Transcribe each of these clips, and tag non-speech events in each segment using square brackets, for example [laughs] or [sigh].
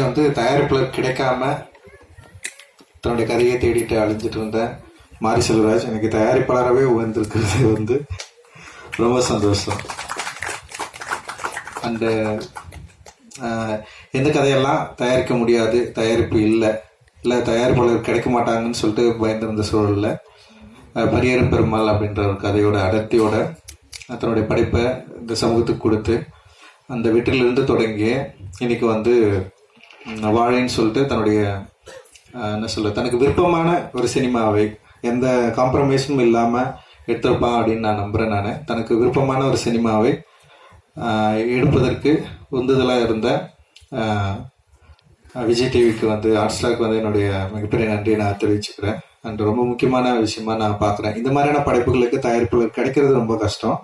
வந்து தயாரிப்பாளர் கிடைக்காம தன்னுடைய கதையை தேடிட்டு அழிஞ்சிட்டு இருந்தேன் மாரி செல்வராஜ் எனக்கு தயாரிப்பாளராகவே உயர்ந்திருக்கிறது வந்து ரொம்ப சந்தோஷம். அண்டு எந்த கதையெல்லாம் தயாரிக்க முடியாது தயாரிப்பு இல்லை இல்லை தயாரிப்பாளர் கிடைக்க மாட்டாங்கன்னு சொல்லிட்டு பயந்திருந்த சூழலில் பரியரும் பெருமாள் அப்படின்ற ஒரு கதையோட அடர்த்தியோட தன்னுடைய படைப்பை இந்த சமூகத்துக்கு கொடுத்து அந்த வீட்டிலிருந்து தொடங்கி இன்னைக்கு வந்து வாழைன்னு சொல்லிட்டு தன்னுடைய என்ன சொல்ல தனக்கு விருப்பமான ஒரு சினிமாவை எந்த காம்ப்ரமைஸும் இல்லாமல் எடுத்திருப்பான் அப்படின்னு நான் நம்புகிறேன் நான். தனக்கு விருப்பமான ஒரு சினிமாவை எடுப்பதற்கு உந்துதலாக இருந்த விஜய் டிவிக்கு வந்து ஹாட் ஸ்டாருக்கு வந்து என்னுடைய மிகப்பெரிய நன்றியை நான் தெரிவிச்சுக்கிறேன். அண்ட் ரொம்ப முக்கியமான விஷயமா நான் பார்க்குறேன். இந்த மாதிரியான படைப்புகளுக்கு தயாரிப்புகள் கிடைக்கிறது ரொம்ப கஷ்டம்.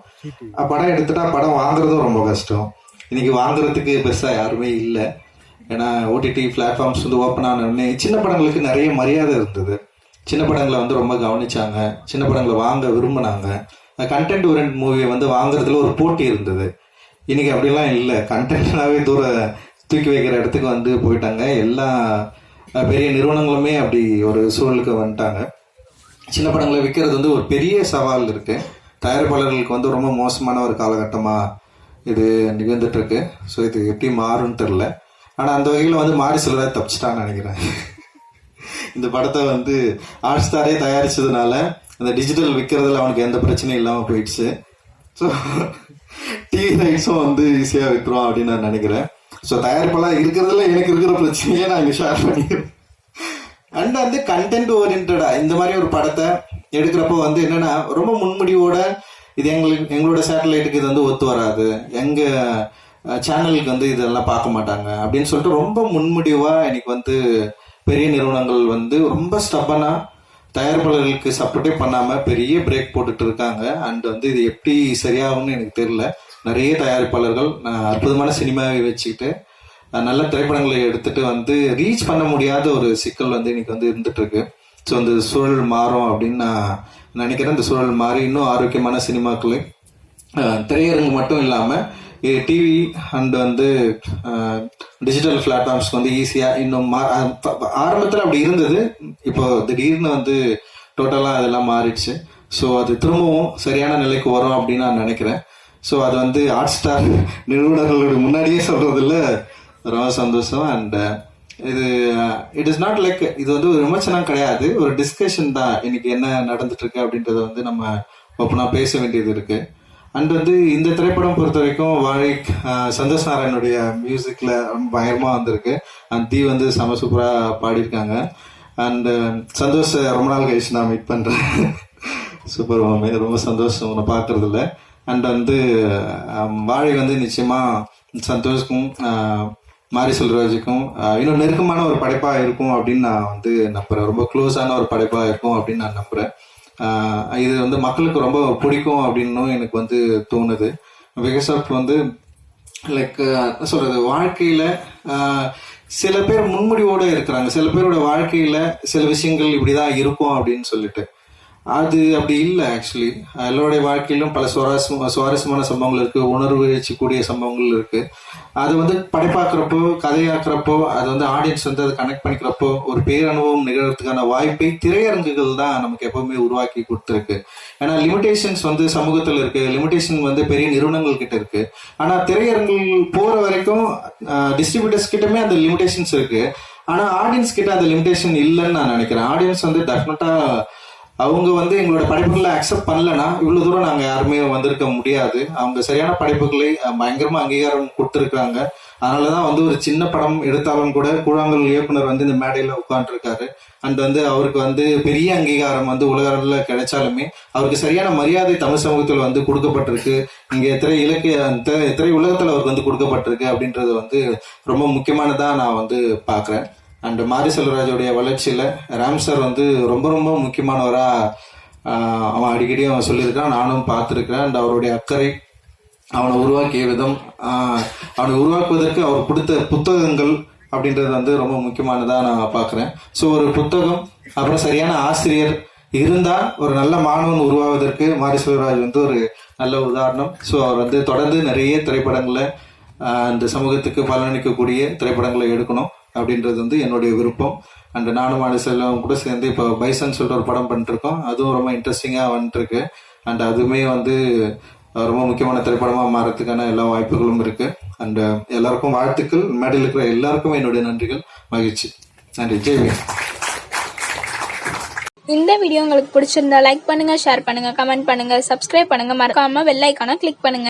படம் எடுத்துட்டா படம் வாங்குறதும் ரொம்ப கஷ்டம். இன்னைக்கு வாங்குறதுக்கு பெருசாக யாருமே இல்லை. ஏன்னா ஓடிடி பிளாட்ஃபார்ம்ஸ் வந்து ஓப்பன் ஆன உடனே சின்ன படங்களுக்கு நிறைய மரியாதை இருந்தது. சின்ன படங்களை வந்து ரொம்ப கவனிச்சாங்க. சின்ன படங்களை வாங்க விரும்பினாங்க. கண்டென்ட் ஓரியன்ட் மூவியை வந்து வாங்குறதுல ஒரு போட்டி இருந்தது. இன்னைக்கு அப்படிலாம் இல்லை. கண்டென்ட்னாவே தூர தூக்கி வைக்கிற இடத்துக்கு வந்து போயிட்டாங்க. எல்லா பெரிய நிறுவனங்களுமே அப்படி ஒரு சூழலுக்கு வந்துட்டாங்க. சின்ன படங்களை விற்கிறது வந்து ஒரு பெரிய சவால் இருக்குது தயாரிப்பாளர்களுக்கு வந்து ரொம்ப மோசமான ஒரு காலகட்டமாக இது நிகழ்ந்துட்டுருக்கு. ஸோ இது எப்படி மாறும்னு தெரில ஆனால் அந்த வகையில் வந்து மாறி செல்வராஜ் தப்பிச்சிட்டான்னு நினைக்கிறேன். இந்த படத்தை வந்து ஹாட் ஸ்டாரே தயாரிச்சதுனால அந்த டிஜிட்டல் விற்கிறதுல அவனுக்கு எந்த பிரச்சனையும் இல்லாமல் போயிடுச்சு. ஸோ டிவி ரைட்ஸும் வந்து ஈஸியாக விற்கிறோம் அப்படின்னு நான் நினைக்கிறேன். ஸோ தயாரிப்பெல்லாம் இருக்கிறதுல எனக்கு இருக்கிற பிரச்சனையே நான் இங்கே ஷேர் பண்ணிக்கிறேன் அண்ட் வந்து கண்டென்ட் ஓரியன்டாக இந்த மாதிரி ஒரு படத்தை எடுக்கிறப்போ வந்து என்னென்னா ரொம்ப முன்முடிவோட இது எங்களுக்கு எங்களோட சேட்டலைட்டுக்கு இது வந்து ஒத்து வராது. எங்கள் சேனலுக்கு வந்து இதெல்லாம் பார்க்க மாட்டாங்க. அப்படின்னு சொல்லிட்டு ரொம்ப முன்முடிவாக எனக்கு வந்து பெரிய நிறுவனங்கள் வந்து ரொம்ப ஸ்டப்பனாக தயாரிப்பாளர்களுக்கு சப்போர்ட்டே பண்ணாமல் பெரிய பிரேக் போட்டுட்டு இருக்காங்க. அண்ட் வந்து இது எப்படி சரியாகும்னு எனக்கு தெரியல. நிறைய தயாரிப்பாளர்கள் நான் அற்புதமான சினிமாவை வச்சுக்கிட்டு நல்ல திரைப்படங்களை எடுத்துட்டு வந்து ரீச் பண்ண முடியாத ஒரு சிக்கல் வந்து இன்னைக்கு வந்து இருந்துட்டு இருக்கு. ஸோ அந்த சூழல் மாறும் அப்படின்னு நான் நினைக்கிறேன். அந்த சூழல் மாறி இன்னும் ஆரோக்கியமான சினிமாக்களை திரையரங்கு மட்டும் இல்லாமல் டிவி அண்ட் வந்து டிஜிட்டல் பிளாட்ஃபார்ம்ஸ்க்கு வந்து ஈஸியாக இன்னும் மா ஆரம்பத்தில் அப்படி இருந்தது. இப்போ திடீர்னு வந்து டோட்டலாக அதெல்லாம் மாறிடுச்சு. ஸோ அது திரும்பவும் சரியான நிலைக்கு வரும் அப்படின்னு நான் நினைக்கிறேன். ஸோ அது வந்து ஹாட் ஸ்டார் நிறுவனர்களுடைய முன்னாடியே சொல்கிறதுல ரொம்ப சந்தோஷம். அண்ட் இது இட் இஸ் நாட் லைக் இது வந்து ஒரு விமர்சனம் கிடையாது. ஒரு டிஸ்கஷன் தான். இன்னைக்கு என்ன நடந்துட்டு இருக்கு அப்படின்றத வந்து நம்ம ஓப்பனாக பேச வேண்டியது இருக்கு. அண்ட் வந்து இந்த திரைப்படம் பொறுத்த வரைக்கும் வாழை uh, சந்தோஷ் நாராயணுடைய மியூசிக்ல ரொம்ப வந்திருக்கு. அண்ட் தீ வந்து செம சூப்பரா பாடியிருக்காங்க. அண்ட் uh, சந்தோஷ் uh, ரொம்ப நாள் கழிச்சு நான் மீட் பண்றேன். [laughs] சூப்பர் மாமே. ரொம்ப சந்தோஷம். உன்னை பார்க்கறதுல. அண்ட் வந்து um, வாழை வந்து நிச்சயமா சந்தோஷ்க்கும் மாரி செல்வராஜுக்கும் இன்னும் நெருக்கமான ஒரு படைப்பாக இருக்கும் அப்படின்னு நான் வந்து நம்புகிறேன் ரொம்ப க்ளோஸான ஒரு படைப்பாக இருக்கும் அப்படின்னு நான் நம்புகிறேன் இது வந்து மக்களுக்கு ரொம்ப பிடிக்கும் அப்படின்னும் எனக்கு வந்து தோணுது. பிகாஸ் ஆஃப் வந்து லைக் என்ன சொல்கிறது வாழ்க்கையில் சில பேர் முன்முடிவோடு இருக்கிறாங்க. சில பேரோட வாழ்க்கையில் சில விஷயங்கள் இப்படி தான் இருக்கும் அப்படின்னு சொல்லிட்டு. அது அப்படி இல்லை ஆக்சுவலி எல்லோருடைய வாழ்க்கையிலும் பல சுவாரஸ்ய சுவாரஸ்யமான சம்பவங்கள் இருக்கு. உணர்வு கூடிய சம்பவங்கள் இருக்கு. அது வந்து படைப்பாக்குறப்போ கதையாக்குறப்போ அது வந்து ஆடியன்ஸ் வந்து அதை கனெக்ட் பண்ணிக்கிறப்போ ஒரு பேரனுபவம் நிகழ்கிறதுக்கான வாய்ப்பை திரையரங்குகள் தான் நமக்கு எப்பவுமே உருவாக்கி கொடுத்துருக்கு. ஏன்னா லிமிடேஷன்ஸ் வந்து சமூகத்தில் இருக்கு. லிமிடேஷன் வந்து பெரிய நிறுவனங்கள் கிட்ட இருக்கு. ஆனா திரையரங்குகள் போற வரைக்கும் டிஸ்ட்ரிபியூட்டர்ஸ் கிட்டமே அந்த லிமிடேஷன்ஸ் இருக்கு. ஆனா ஆடியன்ஸ் கிட்ட அந்த லிமிடேஷன் இல்லைன்னு நான் நினைக்கிறேன். ஆடியன்ஸ் வந்து டெஃபினட்டா அவங்க வந்து எங்களோட படைப்புகளை அக்செப்ட் பண்ணலனா இவ்வளவு தூரம் நாங்க யாருமே வந்திருக்க முடியாது. அவங்க சரியான படைப்புகளை பயங்கரமாக பயங்கரமா அங்கீகாரம் கொடுத்துருக்காங்க. அதனாலதான் வந்து ஒரு சின்ன படம் எடுத்தாலும் கூட கூழாங்கல் இயக்குனர் வந்து இந்த மேடையில உட்காந்துருக்காரு அண்ட் வந்து அவருக்கு வந்து பெரிய அங்கீகாரம் வந்து உலக அளவில் கிடைச்சாலுமே அவருக்கு சரியான மரியாதை தமிழ் சமூகத்தில் வந்து கொடுக்கப்பட்டிருக்கு. இங்க எத்தனை இலக்கிய திரை திரை உலகத்துல அவருக்கு வந்து கொடுக்கப்பட்டிருக்கு அப்படின்றது வந்து ரொம்ப முக்கியமானதா நான் வந்து பாக்குறேன். அண்ட் மாரி செல்வராஜோடைய வளர்ச்சியில் ராம் சார் வந்து ரொம்ப ரொம்ப முக்கியமானவராக அவன் அடிக்கடி அவன் சொல்லியிருக்கான் நானும் பார்த்துருக்கிறேன். அண்ட் அவருடைய அக்கறை அவனை உருவாக்கிய விதம் அவனை உருவாக்குவதற்கு அவர் கொடுத்த புத்தகங்கள் அப்படின்றது வந்து ரொம்ப முக்கியமானதாக நான் பார்க்குறேன். ஸோ ஒரு புத்தகம் அப்புறம் சரியான ஆசிரியர் இருந்தால் ஒரு நல்ல மாணவன் உருவாவதற்கு மாரி செல்வராஜ் வந்து ஒரு நல்ல உதாரணம். ஸோ அவர் வந்து தொடர்ந்து நிறைய திரைப்படங்களை இந்த சமூகத்துக்கு பலனளிக்கக்கூடிய திரைப்படங்களை எடுக்கணும். அப்படின்றது வந்து என்னுடைய விருப்பம். அண்ட் நானும் மாடு கூட சேர்ந்து இப்போ பைசன் சொல்லிட்டு ஒரு படம் பண்ணிட்டுருக்கோம் அதுவும் ரொம்ப இன்ட்ரெஸ்டிங்காக வந்துட்டுருக்கு அண்ட் அதுவுமே வந்து ரொம்ப முக்கியமான திரைப்படமாக மாறதுக்கான எல்லா வாய்ப்புகளும் இருக்கு. அண்ட் எல்லாருக்கும் வாழ்த்துக்கள். மேடையில் இருக்கிற எல்லாருக்கும் என்னுடைய நன்றிகள். மகிழ்ச்சி. நன்றி. ஜெய்வி இந்த வீடியோ உங்களுக்கு பிடிச்சிருந்தா லைக் பண்ணுங்க ஷேர் பண்ணுங்க கமெண்ட் பண்ணுங்க சப்ஸ்கிரைப் பண்ணுங்க. மறக்காம வெள்ளைக்கான கிளிக் பண்ணுங்க.